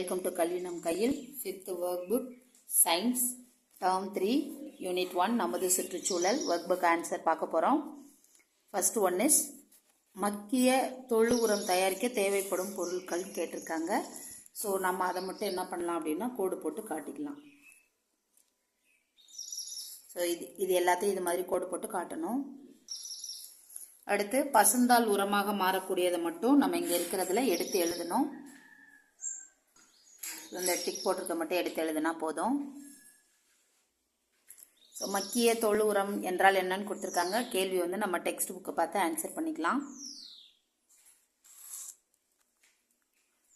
Welcome to கல்வி நம் கையில் fifth work book science term three unit one நமது சுற்றுச்சூழல் ஒர்க் புக் ஆன்சர் பார்க்க போகிறோம் ஃபர்ஸ்ட் ஒன் இஸ் மக்கிய தொழு உரம் தயாரிக்க தேவைப்படும் பொருட்கள் கேட்டிருக்காங்க. ஸோ நம்ம அதை மட்டும் என்ன பண்ணலாம் அப்படின்னா கோடு போட்டு காட்டிக்கலாம். ஸோ இது இது எல்லாத்தையும் இது மாதிரி கோடு போட்டு காட்டணும். அடுத்து பசுந்தால் உரமாக மாறக்கூடியதை மட்டும் நம்ம இங்கே இருக்கிறதுல எடுத்து எழுதணும். இந்த டிக் போட்டிருக்க மட்டும் எடுத்து எழுதுனா போதும். ஸோ மக்கிய தொழு உரம் என்றால் என்னன்னு கொடுத்துருக்காங்க. கேள்வி வந்து நம்ம டெக்ஸ்ட் புக்கை பார்த்து ஆன்சர் பண்ணிக்கலாம்.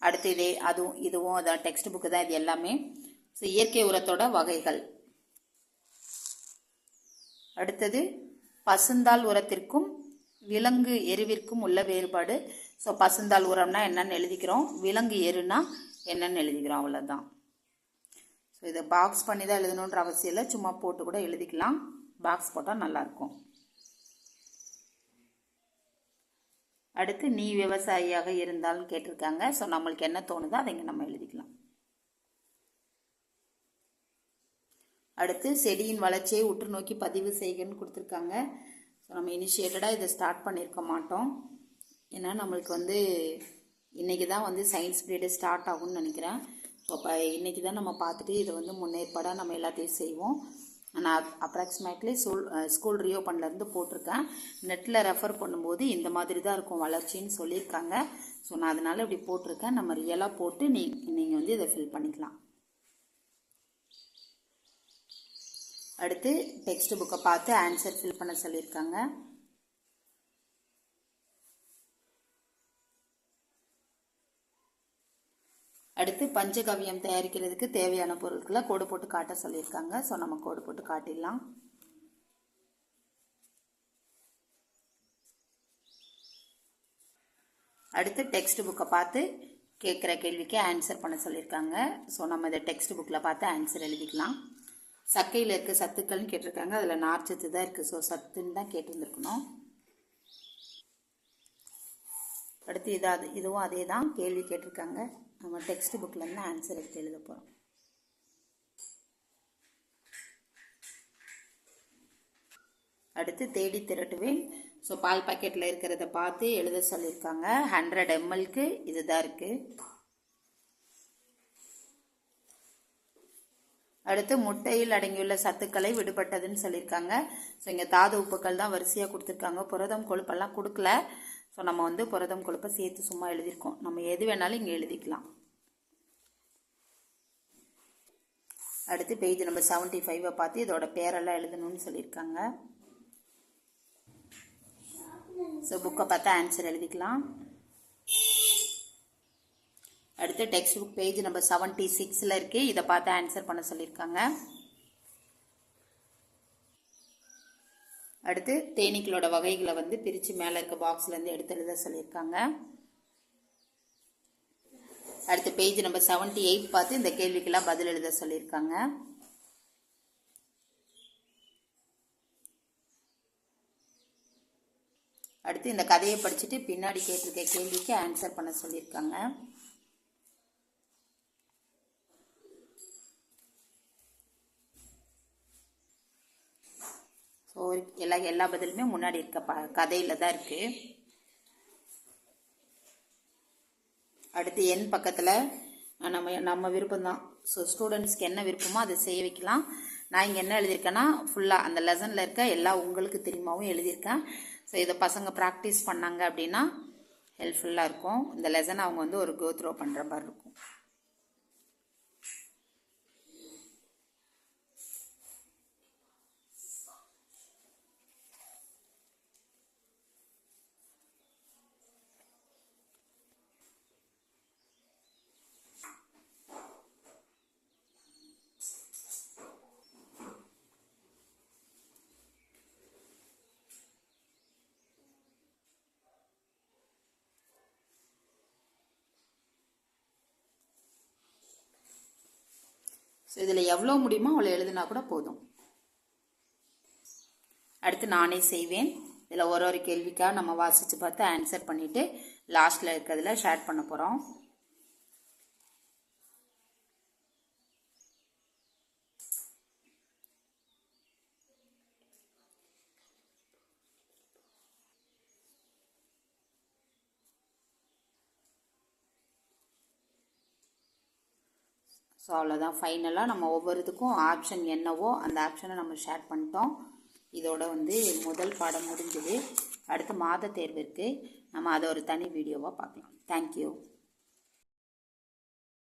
அடுத்து இதே அதுவும் இதுவும் அதான் டெக்ஸ்ட் புக்கு தான் இது எல்லாமே. ஸோ இயற்கை உரத்தோட வகைகள். அடுத்தது பசுந்தாள் உரத்திற்கும் விலங்கு எருவிற்கும் உள்ள வேறுபாடு. ஸோ பசுந்தாள் உரம்னா என்னன்னு எழுதிக்கிறோம். விலங்கு எருனா என்னன்னு எழுதிக்கிறோம் அவ்வளோதான் ஸோ இதை பாக்ஸ் பண்ணி தான் எழுதணுன்ற அவசியம் இல்லை. சும்மா போட்டு கூட எழுதிக்கலாம். பாக்ஸ் போட்டால் நல்லாயிருக்கும். அடுத்து நீ விவசாயியாக இருந்தாலும் கேட்டிருக்காங்க. ஸோ நம்மளுக்கு என்ன தோணுதோ அதை இங்கே நம்ம எழுதிக்கலாம். அடுத்து செடியின் வளர்ச்சியை உற்று நோக்கி பதிவு செய்கன்னு கொடுத்துருக்காங்க. ஸோ நம்ம இனிஷியேட்டடாக இதை ஸ்டார்ட் பண்ணியிருக்க மாட்டோம். ஏன்னா நம்மளுக்கு வந்து இன்றைக்கி தான் வந்து சயின்ஸ் பீரியடு ஸ்டார்ட் ஆகும்னு நினைக்கிறேன். ஸோ அப்போ இன்றைக்கி தான் நம்ம பார்த்துட்டு இதை வந்து முன்னேற்பாடாக நம்ம எல்லாத்தையும் செய்வோம். நான் அப்ராக்சிமேட்லி ஸ்கூல் ஸ்கூல் ரியோபன்லேருந்து போட்டிருக்கேன். நெட்டில் ரெஃபர் பண்ணும்போது இந்த மாதிரி தான் இருக்கும் வளர்ச்சின்னு சொல்லியிருக்காங்க. ஸோ நான் அதனால் இப்படி போட்டிருக்கேன். நம்ம ரியலாக போட்டு நீ நீங்கள் வந்து இதை ஃபில் பண்ணிக்கலாம். அடுத்து டெக்ஸ்ட் புக்கை பார்த்து ஆன்சர் ஃபில் பண்ண சொல்லியிருக்காங்க. அடுத்து பஞ்சகவியம் தயாரிக்கிறதுக்கு தேவையான பொருட்களை கோடு போட்டு காட்ட சொல்லியிருக்காங்க. ஸோ நம்ம கோடு போட்டு காட்டிடலாம். அடுத்து டெக்ஸ்ட் புக்கை பார்த்து கேட்குற கேள்விக்கு ஆன்சர் பண்ண சொல்லியிருக்காங்க. ஸோ நம்ம இதை டெக்ஸ்ட் புக்கில் பார்த்து ஆன்சர் எழுதிக்கலாம். சக்கையில் இருக்க சத்துக்கள்னு கேட்டிருக்காங்க. அதில் நார்ச்சத்து தான் இருக்குது ஸோ சத்துன்னு தான் கேட்டிருந்துருக்கணும். அடுத்து இதாவது இதுவும் அதே தான் கேள்வி கேட்டிருக்காங்க. நம்ம டெக்ஸ்ட் புக்லேருந்து ஆன்சர் எடுத்து எழுத போகிறோம் அடுத்து தேடி திரட்டுவேன். ஸோ பால் பாக்கெட்டில் இருக்கிறத பார்த்து எழுத சொல்லியிருக்காங்க. ஹண்ட்ரட் எம்எல்க்கு இதுதான் இருக்குது அடுத்து முட்டையில் அடங்கியுள்ள சத்துக்களை விடுபட்டதுன்னு சொல்லியிருக்காங்க. ஸோ இங்கே தாது உப்புக்கள் தான் வரிசையாக கொடுத்துருக்காங்க. புரதம் கொழுப்பெல்லாம் கொடுக்கல. ஸோ நம்ம வந்து புரதம் கொழுப்பை சேர்த்து சும்மா எழுதியிருக்கோம். நம்ம எது வேணாலும் இங்கே எழுதிக்கலாம். அடுத்து பேஜ் நம்பர் செவன்ட்டி ஃபைவை பார்த்து இதோட பேரெல்லாம் எழுதணும்னு சொல்லியிருக்காங்க. ஸோ புக்கை பார்த்தா ஆன்சர் எழுதிக்கலாம். அடுத்து text book page number seventy சிக்ஸில் இருக்குது இதை பார்த்து ஆன்சர் பண்ண சொல்லியிருக்காங்க. அடுத்து தேனீக்களோட வகைகளை வந்து பிரித்து மேலே இருக்க பாக்ஸ்லேருந்து எடுத்து எழுத சொல்லியிருக்காங்க. அடுத்து பேஜ் நம்பர் செவன்ட்டி எயிட் பார்த்து இந்த கேள்விக்கெல்லாம் பதில் எழுத சொல்லியிருக்காங்க. அடுத்து இந்த கதையை படிச்சுட்டு பின்னாடி கேட்டிருக்க கேள்விக்கு ஆன்சர் பண்ண சொல்லியிருக்காங்க. எல்லா எல்லா பதிலுமே முன்னாடி இருக்க ப கதையில் தான் இருக்குது அடுத்து என் பக்கத்தில் நம்ம நம்ம விருப்பம்தான். ஸோ ஸ்டூடெண்ட்ஸ்க்கு என்ன விருப்பமோ அதை செய்ய வைக்கலாம். நான் இங்கே என்ன எழுதியிருக்கேன்னா ஃபுல்லாக அந்த லெசனில் இருக்க எல்லாம் உங்களுக்கு தெரியுமாவும் எழுதியிருக்கேன். ஸோ இதை பசங்க ப்ராக்டிஸ் பண்ணாங்க அப்படின்னா ஹெல்ப்ஃபுல்லாக இருக்கும். இந்த லெசன் அவங்க வந்து ஒரு கோ த்ரோ பண்ணுற மாதிரி இருக்கும். ஸோ இதில் எவ்வளோ முடியுமோ அவ்வளோ எழுதுனா கூட போதும். அடுத்து நானே செய்வேன். இதில் ஒரு ஒரு கேள்விக்காக நம்ம வாசித்து பார்த்து ஆன்சர் பண்ணிவிட்டு லாஸ்ட்டில் இருக்கிறதுல ஷேர் பண்ண போகிறோம் ஸோ அவ்வளோதான் ஃபைனலாக நம்ம ஒவ்வொருத்துக்கும் ஆப்ஷன் என்னவோ அந்த ஆப்ஷனை நம்ம ஷேர் பண்ணிட்டோம். இதோட வந்து முதல் பாடம் முடிஞ்சது. அடுத்து மாத தேர்வு இருக்குது நம்ம அதை ஒரு தனி வீடியோவாக பார்க்கலாம். தேங்க்யூ